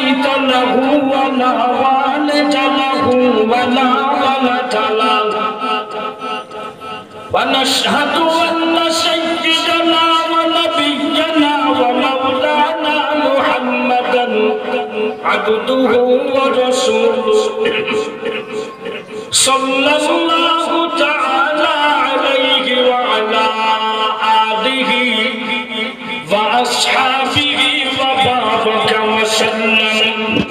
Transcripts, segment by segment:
بيت له ولا والد له ولا ولد له ونشهد أن سيدنا ونبينا ومولانا محمدا عبده ورسوله صلى الله تعالى عليه وعلى آله وأصحابه وسلم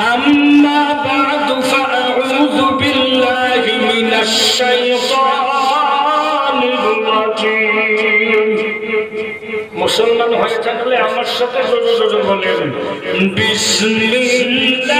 أما بعد فأعوذ بالله من الشيطان الرجيم মুসলমান হয়ে থাকলে আমার সাথে জোরে জোরে বলেন বিসমিল্লাহির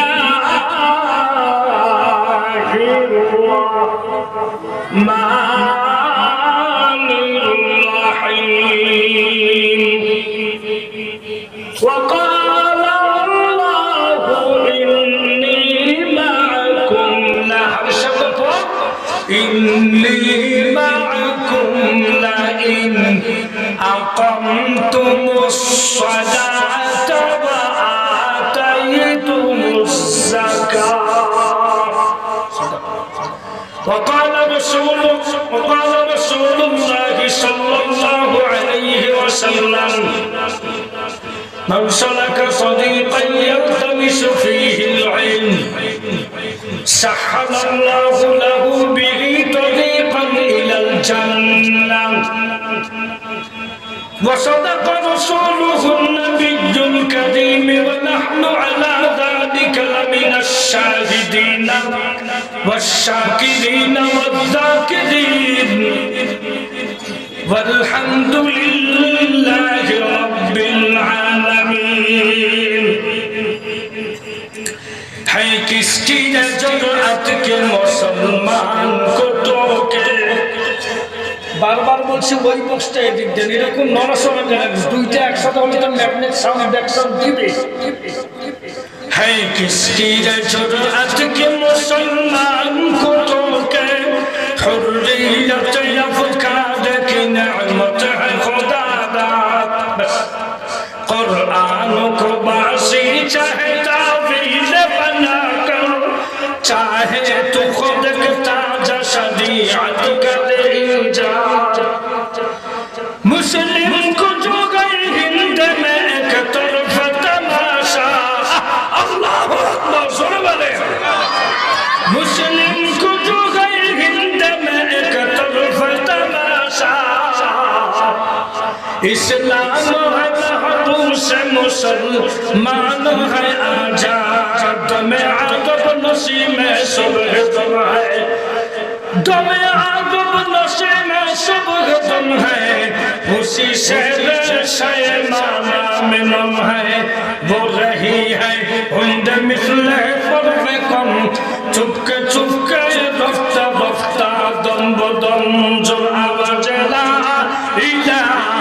أقمتم الصلاة وآتيتم الزكاة وقال رسول وقال رسول الله صلى الله عليه وسلم من سلك طريقا يلتمس فيه العلم سحر الله له به طريقا الى الجنه وصدق رسوله النبي الكريم ونحن على ذلك لمن الشاهدين والشاكرين والذاكرين والحمد لله رب العالمين ہے کس کی جرأت کے مسلمان کو تو کے বারবার বলছি ওই বক্সটা এদিক দেন এরকম নড়াচড়া দেন দুইটা একসাথে হলে তো ম্যাগনেট সাউন্ড একসাথে দিবে है किसकी जरूरत के मुसलमान को तो के हुर्रियत अफकाद की नेमत है खुदा दात बस कुरान को बासी चाहे तावील बना कर चाहे तो खुद اسلام ہے محکوم سے مسلمان ہے آزاد دم آگب نسی میں سب دم ہے دم آگب نسی میں سب دم ہے اسی سے شے مانا میں نم ہے وہ رہی ہے ہند مثل فرق کم چپکے چپکے رفتہ رفتہ دم بدم جو آواز لا الہ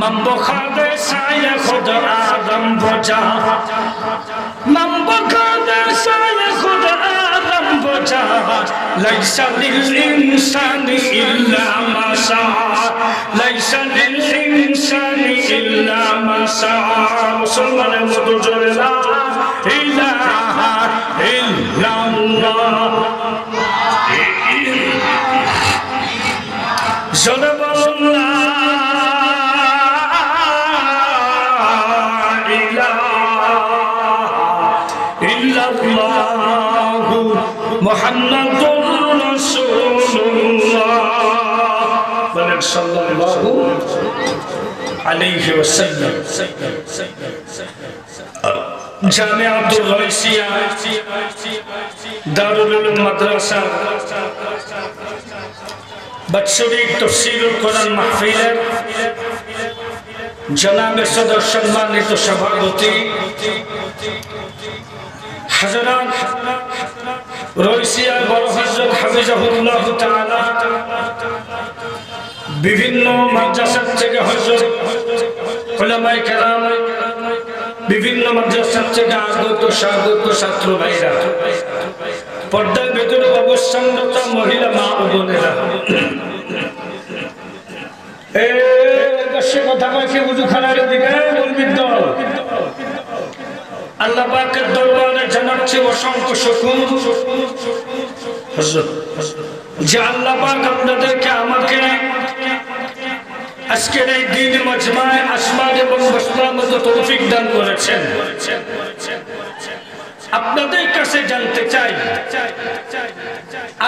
মাম্বখাদের সায়া খোদ আদম বোঝা। মাম্বখাদের সায়া খোদ আদম বোঝা। লাইসা লিল ইনসানি ইল্লা মা সা লাইসা লিল ইনসানি ইল্লা মা সা মুসলমানের মতো জোরে না। عليه وسلم জামিয়াতুল রাইসিয়া দারুল উলুম মাদ্রাসা বাৎসরিক তফসিরুল কোরআন মাহফিলের জনাবে সদর সম্মানিত সভাপতি হাজরাত রইসিয়া বড় হজরত হাফিজাহুল্লাহ তাআলা বিভিন্ন মাদ্রাসার থেকে হজরত ওলামায়ে কেরাম, বিভিন্ন মাদ্রাসার থেকে আগত স্বাগত ছাত্র ভাইরা, পর্দার ভেতরে অবস্থানরত মহিলা মা ও বোনেরা। কথা দিকে জানাচ্ছে অসংখ্য যে আমাকে আজকের এই দিন মজমায় আসমান এবং বসবার মতো তৌফিক দান করেছেন। আপনাদের কাছে জানতে চাই,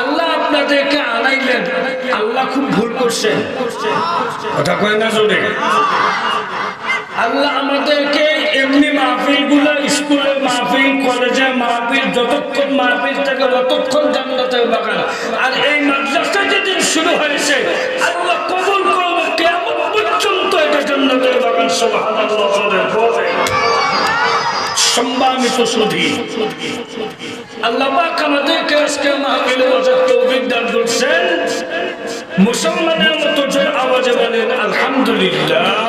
আল্লাহ আপনাদেরকে আনাইলেন, আল্লাহ খুব ভুল করছেন। কথা কয় না জোরে? আল্লাহ আমাদেরকে এমনি মাহফিলগুলো স্কুলে মাহফিল কলেজে মাহফিল, যতক্ষণ মাহফিল থেকে ততক্ষণ জান্নাতের বাগান। আর এই মাদ্রাসা যেদিন শুরু হয়েছে, আল্লাহ কবুল সম্মানিত সুধী আল্লাহ পাক আজকে মাহফিলে বসার তৌফিক করছেন মুসলমানের মতো জোর আওয়াজে বলেন আলহামদুলিল্লাহ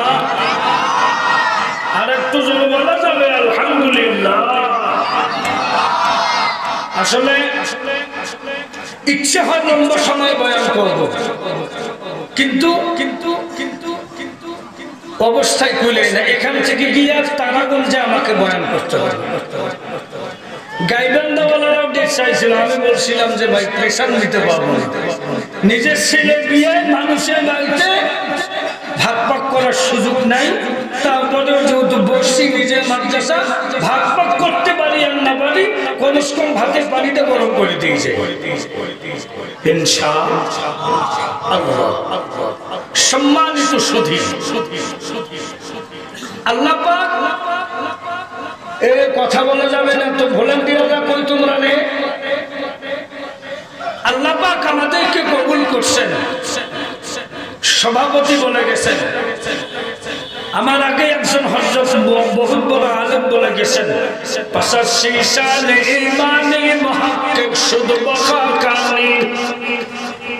ইচ্ছে হয় লম্বা সময় বয়ান করব কিন্তু কিন্তু অবস্থায় খুলে না এখান থেকে গিয়ে আর তারাগঞ্জে আমাকে বয়ান করতে হবে। চাইছিল, আমি বলছিলাম যে ভাই নিজের ছেলে মানুষের করার সুযোগ যেহেতু নিজের মাদ্রাসা করতে পারি না করে দিয়েছে। সম্মানিত সুধী। আল্লাহ এ কথা বলা যাবে না, তো ভলেন্টিয়াররা কই তোমরা নে আল্লাহ পাক আমাদেরকে কবুল করছেন। সভাপতি বলে গেছেন। আমার আগে একজন হজরত বহুত বড় আলেম বলে গেছেন। পাশাশি সালে ইমানি মহাক্কিক শুধু বখা কানি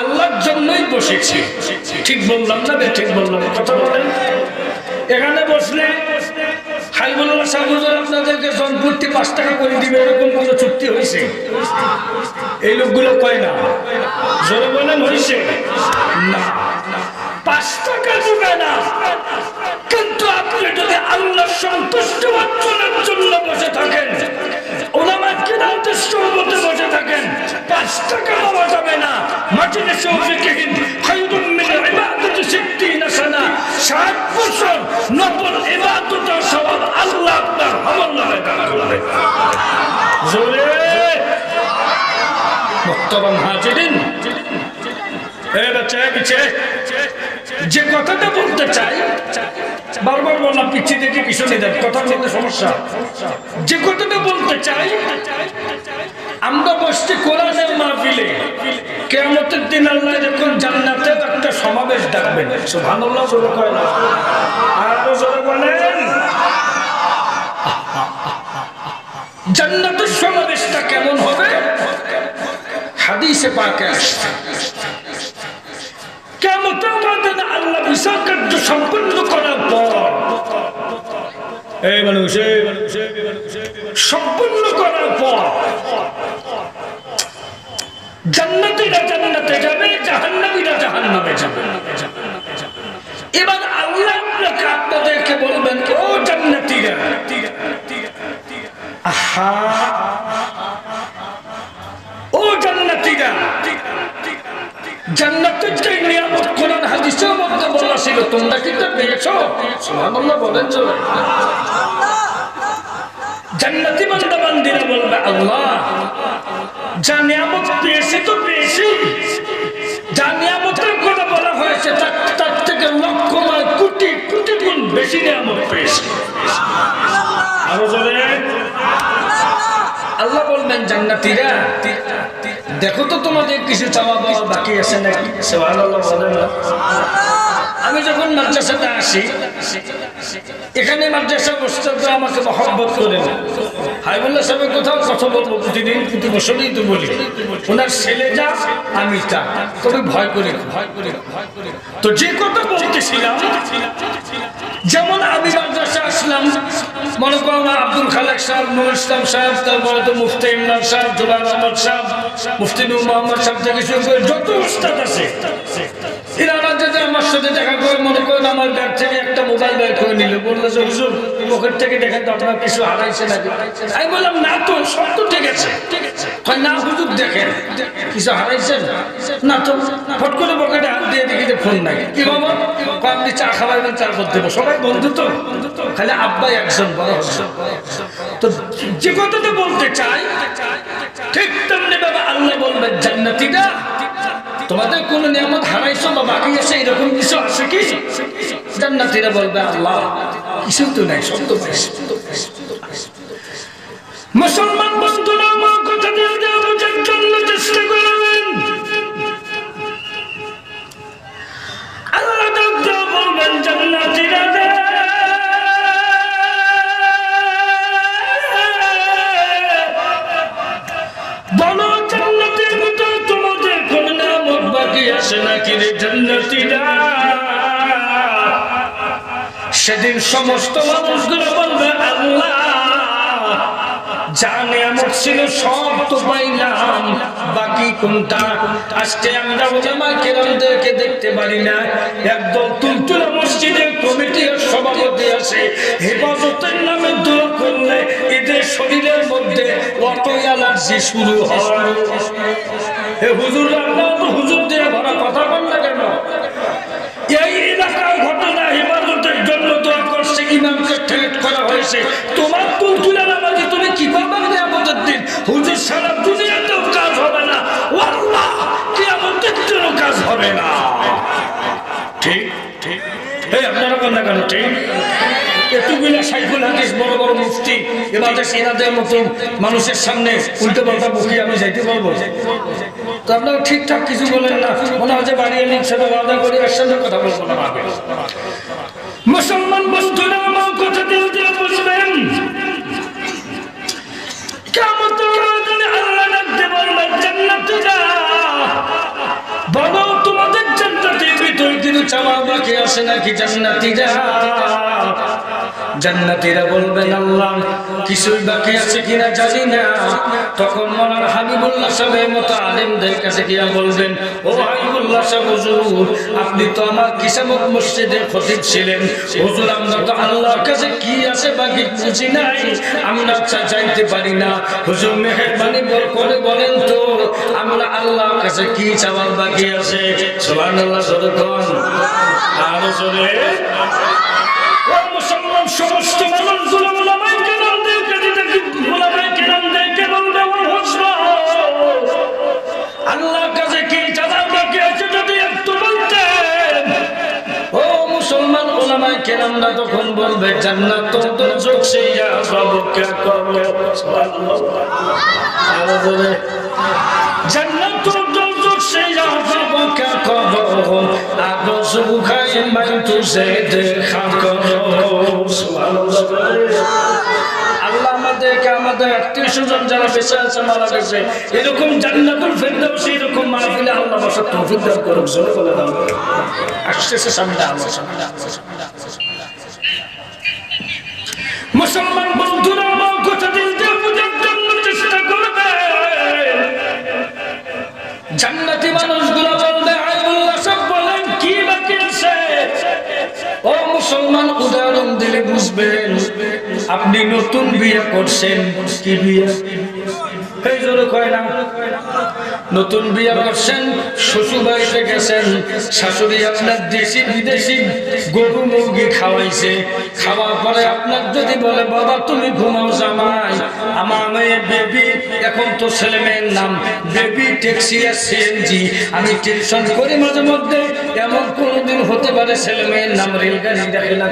আল্লাহর জন্যই বসেছি। ঠিক বললাম না বে, ঠিক বললাম কথা বলেন। এখানে বসলে পাঁচ টাকা করে দিবে, এরকম চুক্তি হয়েছে? এই লোকগুলো কয় না? পাঁচ টাকা কিন্তু আপনি যদি আল্লাহ সন্তুষ্ট অর্জনের জন্য বসে থাকেন কিরামদের সহমতে বসে থাকেন। পাঁচ টাকা পাওয়া যাবে না। সিদ্দিনা সানা ষাট বছর নফল ইবাদতের সওয়াব আল্লাহ আপনার আমল নামে দান করবে জোরে। মুহতারাম হাজিরিন এ বাচ্চা, পিছে। যে কথাটা বলতে চাই বারবার বললাম পিছিয়ে দেখে পিছনে দেন কথার মধ্যে সমস্যা। যে কথাটা বলতে চাই, আমরা বসছি কোরআনের মাহফিলে। কেমতের দিন আল্লাহ যখন জান্নাতে একটা সমাবেশ ডাকবেন, সুবহানাল্লাহ জোরে না আরও জোরে বলেন। জান্নাতের সমাবেশটা কেমন হবে? হাদিসে পাকে আসছে। মাধ্যমে আল্লাহ বিচার কার্য সম্পন্ন করার পর এই মানুষ, সম্পূর্ণ করার পর জান্নাতীরা জান্নাতে যাবে জাহান্নামীরা জাহান্নামে যাবে। এবার আল্লাহ আপনাকে আপনাদেরকে বলবেন ও জান্নাতীরা আহা ও জান্নাতীরা জান্নাতের যে নিয়ামত কোরআন হাদিসের মধ্যে বলা ছিল। তোমরা কি তা পেয়েছ? সুবহানাল্লাহ বলেন জান্নাতি বান্দা বান্দিরা বলবে, আল্লাহ, যা নিয়ামত পেয়েছি তো পেয়েছি। যা নিয়ামতের কথা বলা হয়েছে, তার থেকে লক্ষ নয় কোটি কোটি গুণ বেশি নিয়ামত পেয়েছি। আরও আল্লাহ বলবেন, জান্নাতীরা দেখো তো তোমাদের কিছু চাওয়া পাওয়া বাকি আছে নাকি। আমি যখন মাদ্রাসাতে আসি, এখানে মাদ্রাসা ওস্তাদ আমাকে মহব্বত করে না। হাইবুল্লাহ সাহেবের কোথাও কথা বলব প্রতিদিন? প্রতি বছরই তো বলি। ওনার ছেলে যা, আমি তা। তবে ভয় করি ভয় করি ভয় করি। তো যে কথা বলতেছিলাম যেমন আমি মাদ্রাসা আসলাম, মনে করো আব্দুল খালেক সাহেব নুর ইসলাম সাহেব, তারপরে তো মুফতি ইমরান সাহেব জুবান আহমদ সাহেব, মুফতি নূর মোহাম্মদ সাহেব থেকে শুরু করে যত উস্তাদ আছে এনারা যদি আমার সাথে দেখা করে মনে করেন আমার ব্যাগ থেকে একটা মোবাইল বের করে নিল। বলল যে পকেট থেকে দেখেন তো কিছু হারাইছে নাকি? আমি বললাম, না তো, সব তো ঠিক আছে। কয়, না হুজুর, দেখেন, কিছু হারাইছেন না ফট করে পকেটে হাত দিয়ে দেখি যে ফোন নাই। বাবা আপনি চা খাওয়াবেন চা করতে দেবো সবাই বন্ধু তো? খালি আব্বাই একজন, বড় তো যে কথাটা বলতে চাই, ঠিক তেমনি বাবা আল্লাহ বলবেন, জান্নাতিরা তোমাদের কোন নিয়ামত হারাইছো বা বাকি আছে, এরকম কিছু আছে কি? জান্নাতীরা বলবে, আল্লাহ কিছু তো নাই, সব তো মুসলমান বন্ধুরা, আমার কথা দিয়ে আছে নাকি রে জান্নাতীরা। সেদিন সমস্ত মানুষগুলো বলবে, আল্লাহ যা নিয়ামত ছিল সব তো পাইলাম, বাকি কোনটা? আজকে আমরা ওলামা কেরামদেরকে দেখতে পারি না। একদম তুলতুলা মসজিদের কমিটির সভাপতি আছে। হেফাজতের নামে দোয়া করলে এদের শরীরের মধ্যে অটো অ্যালার্জি শুরু হয়। হুজুর আপনার তো হুজুর দিয়ে কথা বল না কেন? এই এলাকার ঘটনা হেফাজতের জন্য দোয়া করছে ইমামকে হয়েছে। তোমার তুলতুলা নামাজি তুমি কি করবে না আমাদের দিন? হুজুর, সারা দুনিয়াতেও কাজ হবে না। আল্লাহ কি আমাদের জন্য কাজ হবে না। ঠিক ঠিক। এই আপনারা কন্যা কেন? ঠিক। এতগুলা সাইফুল হাদিস, বড় বড় মুফতি এবারে সেনাদের মতো মানুষের সামনে উল্টো পাল্টা বকি আমি যাইতে পারব? তো আপনারা ঠিকঠাক কিছু বলেন না। মনে হয় যে বাড়ি এনে সেটা ওয়াদা করে একসাথে কথা বলব না। মুসলমান বন্ধুরা, আমার কথা দিল দিয়ে বুঝবেন কেমন বলো তোমাদের চাওয়া বাকি আছে নাকি জান্নাতীরা জান্নাতীরা বলবেন, আল্লাহ, কিছুই বাকি আছে কিনা জানি না। তখন মনার হাবিবুল্লাহ সাহেবের মতো আলেমদের কাছে গিয়া বলবেন, ও হাবিবুল্লাহ সাহেব, হুজুর, আপনি তো আমার কিসামত মসজিদের খতিব ছিলেন। হুজুর, আমরা তো আল্লাহর কাছে কি আছে বাকি বুঝি নাই। আমরা চাইতে পারি না। হুজুর মেহরবানি করে বলেন তো, আমরা আল্লাহর কাছে কি চাওয়ার বাকি আছে? সুবহানাল্লাহ সদকন আরও কেরামরা তখন বলবে জান্নাত তো দোজখ সে আযাব কে করবে জান্নাত তো দোজখ সে আযাব কে করবে আদো সুখাই মান তুসে দেখা করো আল্লাহ আমাদের আত্মীয় স্বজন যারা বেঁচে আছে মারা গেছে এরকম জান্নাতুল ফেরদাউস এরকম মাহফিলে আল্লাহ বসার তৌফিক দান করুক জোরে বলে দাও। আসতেছে সামনে আল্লাহ, সামনে আল্লাহ। মুসলমান বন্ধুরা, আমার কথা জন্য চেষ্টা করবে। জান্নাতি মানুষগুলো বলবে আপনি নতুন বিয়ে করছেন, কি বিয়ে? কয় না, নতুন বিয়ে করছেন শ্বশুর বাড়িতে গেছেন, শাশুড়ি আপনার দেশি বিদেশি গরু মুরগি খাওয়াইছে খাওয়ার পরে আপনার যদি বলে, বাবা, তুমি ঘুমাও জামাই, আমার মেয়ে বেবি, এখন তো ছেলে মেয়ের নাম বেবি ট্যাক্সি আর সিএনজি। আমি টেনশন করি মাঝে মধ্যে, এমন কোনোদিন হতে পারে ছেলে মেয়ের নাম রেলগাড়ি দেখে না।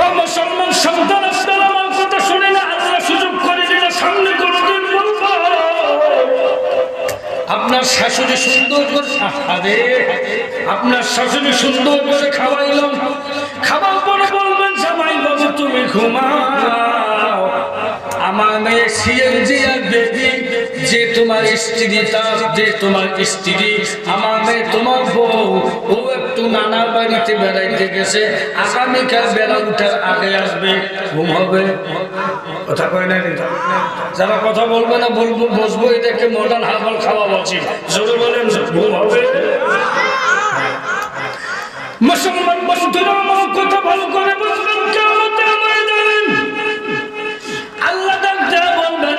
ও মুসলমান সন্তান, আপনারা আমার কথা শুনে না, আল্লাহ সুযোগ করে দিলে, সামনে আপনার শাশুড়ি সুন্দর করে আপনার শাশুড়ি সুন্দর করে খাওয়াইলাম। খাবার পরে বলবেন, জামাই বাবু, তুমি ঘুমাও। আমার মেয়ে সিএনজি আর বেবি, যে তোমার স্ত্রী, তার যে তোমার স্ত্রী, আমার মেয়ে তোমার বউ, ও একটু নানার বাড়িতে বেড়াইতে গেছে আগামীকাল বেলা উঠার আগে আসবে, ঘুম হবে। কথা কয় না যারা কথা বলবে না, বলব, বসবো এটাকে মডার্ন হারবাল খাওয়া বলছি। জোরে বলেন, ঘুম হবে? মুসলমান বন্ধুরা, আমার কথা ভালো করে বুঝবেন ময়দান। আল্লাহ ডাকতে বলবেন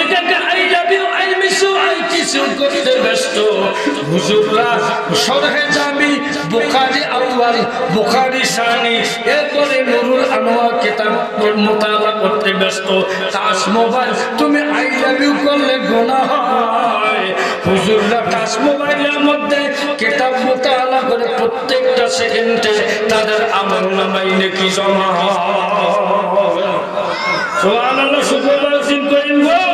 হুজুররা সরহে যাবি বুখারি আউয়াল বুখারি সানি এরপরে নুরুল আনোয়ার কিতাব মোতালা করতে ব্যস্ত টাচ মোবাইল তুমি আই লাভ ইউ করলে গোনা হয় টাচ মোবাইলের মধ্যে মোতালা করে প্রত্যেকটা সেকেন্ডে তাদের আমল নামাই নাকি জমা হয় সুবহানাল্লাহ করেন গো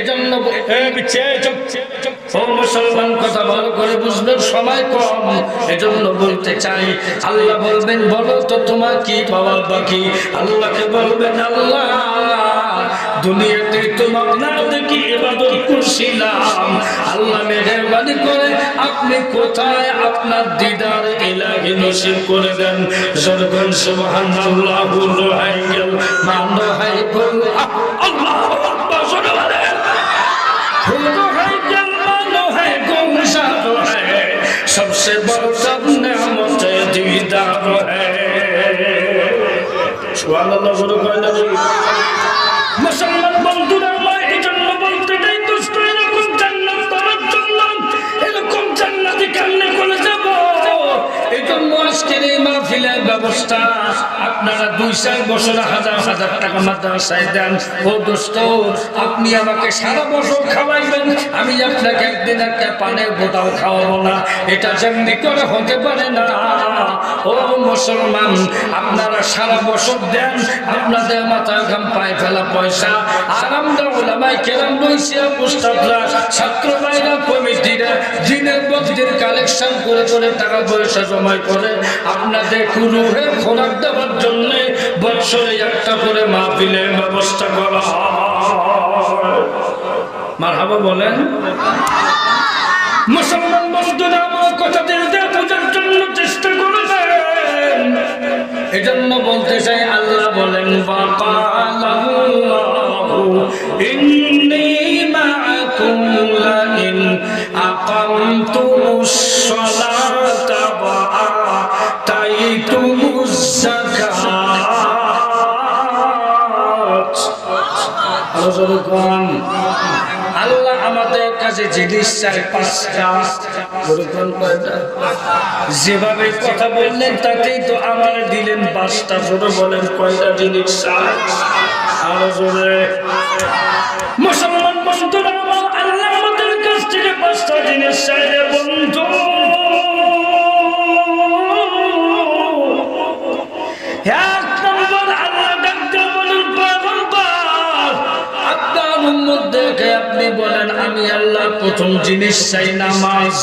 এজন্য মুসলমান কথা ভালো করে বুঝবেন সময় কম। এজন্য বলতে চাই আল্লাহ বলবেন বলো তো তোমার কি পাওয়ার বাকি? আল্লাহকে বলবেন আল্লাহ দুনিয়াতে তোমার না দেখি এবাদত করছিলাম। আল্লাহ মেহরবানি করে আপনি কোথায় আপনার দিদার ইলাহি নসিব করে দেন? জরগন সুবহানাল্লাহু মান सबसे बड़ा सब नेमत दीदार है सुभान अल्लाह गुरु कहना চার বছর হাজার হাজার টাকা মাদ্রাসায় দেন। ও দোস্ত, আপনি আমাকে সারা বছর খাওয়াইবেন, আমি আপনাকে একদিন একটা পানের বোটাও খাওয়াবো না। এটা যেমনি করে হতে পারে না। ও মুসলমান, আপনারা সারা বছর দেন, আপনাদের মাথার ঘাম পায়ে ফেলা পয়সা। আর আমরা ওলামাই কেরাম রয়েছি মুস্তাফরা ছাত্র ভাইরা, কমিটিরা, দিনের দিন কালেকশন করে করে টাকা পয়সা জমা করে। আপনাদের রুহে খোরাক দেওয়ার জন্য বছরে একটা করে মাহফিলের ব্যবস্থা করা মার হাবা বলেন। মুসলমান বন্ধুরা, আমার কথা দিতে বোঝার জন্য চেষ্টা করবেন। এজন্য বলতে চাই, আল্লাহ বলেন ওয়া আতাইতুমুস যাকাত। আল্লাহ আমাদের কাছে জিনিস চাই পাঁচটা? যেভাবে কথা বললেন তাতেই তো আমার দিলেন পাঁচটা জোরে বলেন কয়টা জিনিস চাই আরও জোরে মুসলমান বন্ধুরা, আল্লাহ আমাদের কাছ থেকে পাঁচটা জিনিস চাই বন্ধু এক তাকে আপনি বলেন আমি আল্লাহ প্রথম জিনিস চাই নামাজ।